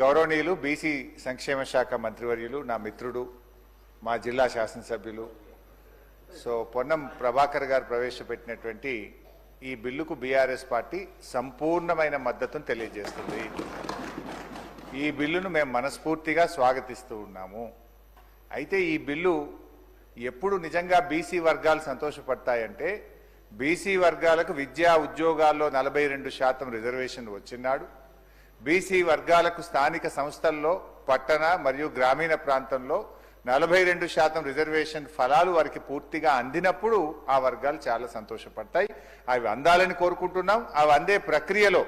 గౌరవనీయులు బీసీ సంక్షేమ శాఖ మంత్రివర్యులు నా మిత్రుడు మా జిల్లా శాసనసభ్యులు. సో పొన్నం ప్రభాకర్ గారు ప్రవేశపెట్టినటువంటి ఈ బిల్లుకు బీఆర్ఎస్ పార్టీ సంపూర్ణమైన మద్దతును తెలియజేస్తుంది. ఈ బిల్లును మేము మనస్ఫూర్తిగా స్వాగతిస్తూ ఉన్నాము. అయితే ఈ బిల్లు ఎప్పుడు నిజంగా బీసీ వర్గాలు సంతోషపడతాయంటే బీసీ వర్గాలకు విద్యా ఉద్యోగాల్లో నలభై రెండు శాతం రిజర్వేషన్ వచ్చినాడు. బీసీ వర్గాలకు స్థానిక సంస్థల్లో పట్టణ మరియు గ్రామీణ ప్రాంతంలో నలభై రెండు శాతం రిజర్వేషన్ ఫలాలు వారికి పూర్తిగా అందినప్పుడు ఆ వర్గాలు చాలా సంతోషపడతాయి. అవి అందాలని కోరుకుంటున్నాం. అవి అందే ప్రక్రియలో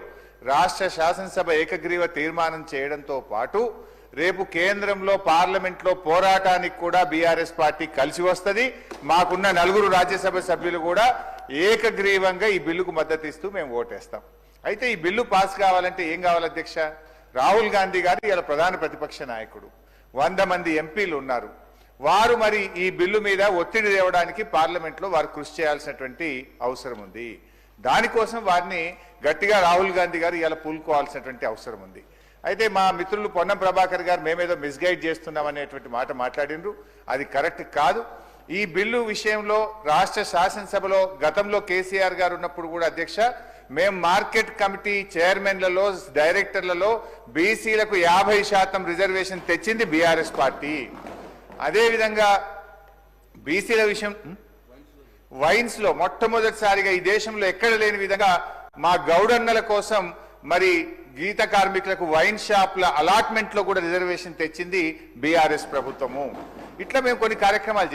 రాష్ట్ర శాసనసభ ఏకగ్రీవ తీర్మానం చేయడంతో పాటు రేపు కేంద్రంలో పార్లమెంట్లో పోరాటానికి కూడా బీఆర్ఎస్ పార్టీ కలిసి వస్తుంది. మాకున్న నలుగురు రాజ్యసభ సభ్యులు కూడా ఏకగ్రీవంగా ఈ బిల్లుకు మద్దతు ఇస్తూ మేము ఓటేస్తాం. అయితే ఈ బిల్లు పాస్ కావాలంటే ఏం కావాలి అధ్యక్ష? రాహుల్ గాంధీ గారు ఇలా ప్రధాన ప్రతిపక్ష నాయకుడు. వంద మంది ఎంపీలు ఉన్నారు. వారు మరి ఈ బిల్లు మీద ఒత్తిడి తేవడానికి పార్లమెంట్లో వారు కృషి చేయాల్సినటువంటి అవసరం ఉంది. దానికోసం వారిని గట్టిగా రాహుల్ గాంధీ గారు ఇలా పూలుకోవాల్సినటువంటి అవసరం ఉంది. అయితే మా మిత్రులు పొన్నం ప్రభాకర్ గారు మేమేదో మిస్గైడ్ చేస్తున్నాం అనేటువంటి మాట మాట్లాడినరు అది కరెక్ట్ కాదు. ఈ బిల్లు విషయంలో రాష్ట్ర శాసనసభలో గతంలో కేసీఆర్ గారు ఉన్నప్పుడు కూడా అధ్యక్ష మేము మార్కెట్ కమిటీ చైర్మన్లలో డైరెక్టర్లలో బీసీలకు యాభై శాతం రిజర్వేషన్ తెచ్చింది బీఆర్ఎస్ పార్టీ. అదేవిధంగా బీసీల విషయం వైన్స్లో మొట్టమొదటిసారిగా ఈ దేశంలో ఎక్కడ లేని విధంగా మా గౌడన్నల కోసం మరి గీత కార్మికులకు వైన్ షాప్ల అలాట్మెంట్లో కూడా రిజర్వేషన్ తెచ్చింది బీఆర్ఎస్ ప్రభుత్వము. ఇట్లా మేము కొన్ని కార్యక్రమాలు